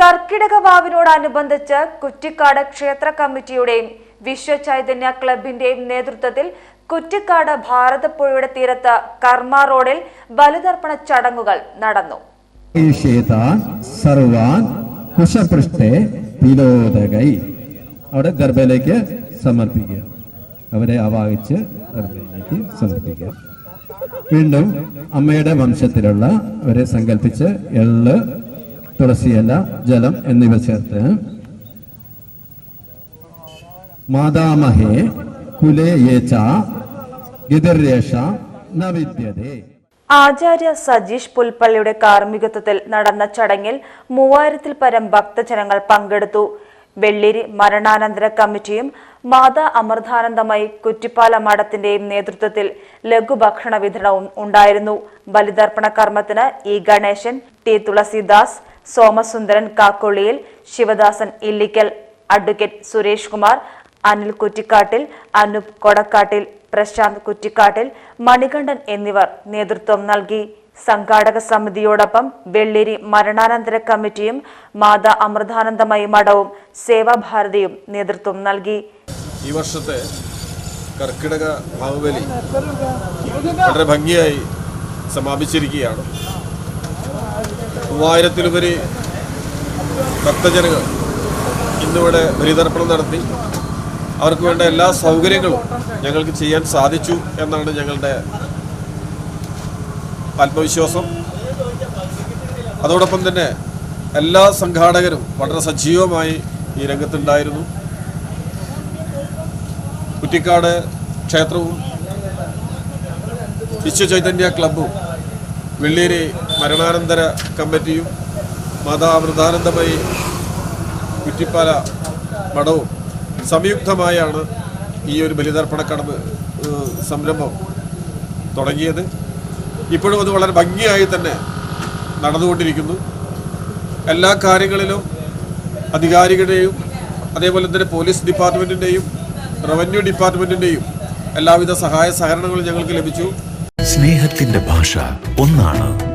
കർക്കിടക വാവിനോടനുബന്ധിച്ച് കുറ്റിക്കാട് ക്ഷേത്ര കമ്മിറ്റിയുടെയും വിശ്വചൈതന്യ ക്ലബിന്റെയും നേതൃത്വത്തിൽ കുറ്റിക്കാട് ഭാരതപ്പുഴയുടെ തീരത്ത് കർമ്മ റോഡിൽ ബലിതർപ്പണ ചടങ്ങുകൾ നടന്നു. അവിടെ ഗർഭയിലേക്ക് സമർപ്പിക്കുക. അവരെ ആവാഹിച്ച് ഗർഭയിലേക്ക് സമർപ്പിക്കുക. വീണ്ടും അമ്മയുടെ വംശത്തിലുള്ള അവരെ സങ്കല്പിച്ച് എള്ള് തുളസിയില ജലം എന്നിവ ചേർത്ത് മാതാമഹേ കുലേ യേച്ച ഗിതിർരേഷ ന ആചാര്യ സജീഷ് പുൽപ്പള്ളിയുടെ കാർമ്മികത്വത്തിൽ നടന്ന ചടങ്ങിൽ മൂവായിരത്തിൽ പരം ഭക്തജനങ്ങൾ പങ്കെടുത്തു. വെള്ളിരി മരണാനന്തര കമ്മിറ്റിയും മാതാ അമൃതാനന്ദമായി കുറ്റിപ്പാല മഠത്തിന്റെയും നേതൃത്വത്തിൽ ലഘുഭക്ഷണ വിതരണവും ഉണ്ടായിരുന്നു. ബലിതർപ്പണ കർമ്മത്തിന് E Ganesan T Tulsidas Somasundaran കാക്കൊള്ളിയിൽ Sivadasan Illikkal advocate Suresh Kumar Anil കുറ്റിക്കാട്ടിൽ Anoop കൊടക്കാട്ടിൽ പ്രശാന്ത് കുറ്റിക്കാട്ടിൽ മണികണ്ഠൻ എന്നിവർ നേതൃത്വം നൽകി. സംഘാടക സമിതിയോടൊപ്പം വെള്ളേരി മരണാനന്തര കമ്മിറ്റിയും മാതാ അമൃതാനന്ദമയി മഠവും സേവാഭാരതിയും നേതൃത്വം നൽകി. ഈ വർഷത്തെ കർക്കിടക ഭാവബലി വളരെ ഭംഗിയായി സമാപിച്ചിരിക്കുകയാണ്. മൂവായിരത്തിലുപരി ഭക്തജനങ്ങൾ ഇന്നിവിടെ ബലിതർപ്പണം നടത്തി. അവർക്ക് വേണ്ട എല്ലാ സൗകര്യങ്ങളും ഞങ്ങൾക്ക് ചെയ്യാൻ സാധിച്ചു എന്നാണ് ഞങ്ങളുടെ ആത്മവിശ്വാസം. അതോടൊപ്പം തന്നെ എല്ലാ സംഘാടകരും വളരെ സജീവമായി ഈ രംഗത്തുണ്ടായിരുന്നു. കുറ്റിക്കാട് ക്ഷേത്രവും വിശ്വചൈതന്യ ക്ലബും വെള്ളേരി മരണാനന്തര കമ്മിറ്റിയും മാതാ അമൃതാനന്ദമയി കുറ്റിപ്പാല മഠവും സംയുക്തമായാണ് ഈ ഒരു ബലിതർപ്പണ കടമ്പ് സംരംഭം തുടങ്ങിയത്. ഇപ്പോഴും അത് വളരെ ഭംഗിയായി തന്നെ നടന്നുകൊണ്ടിരിക്കുന്നു. എല്ലാ കാര്യങ്ങളിലും അധികാരികളുടെയും അതേപോലെ തന്നെ പോലീസ് ഡിപ്പാർട്ട്മെന്റിന്റെയും റവന്യൂ ഡിപ്പാർട്ട്മെന്റിന്റെയും എല്ലാവിധ സഹായ സഹകരണങ്ങളും ഞങ്ങൾക്ക് ലഭിച്ചു. സ്നേഹത്തിന്റെ ഭാഷ ഒന്നാണ്.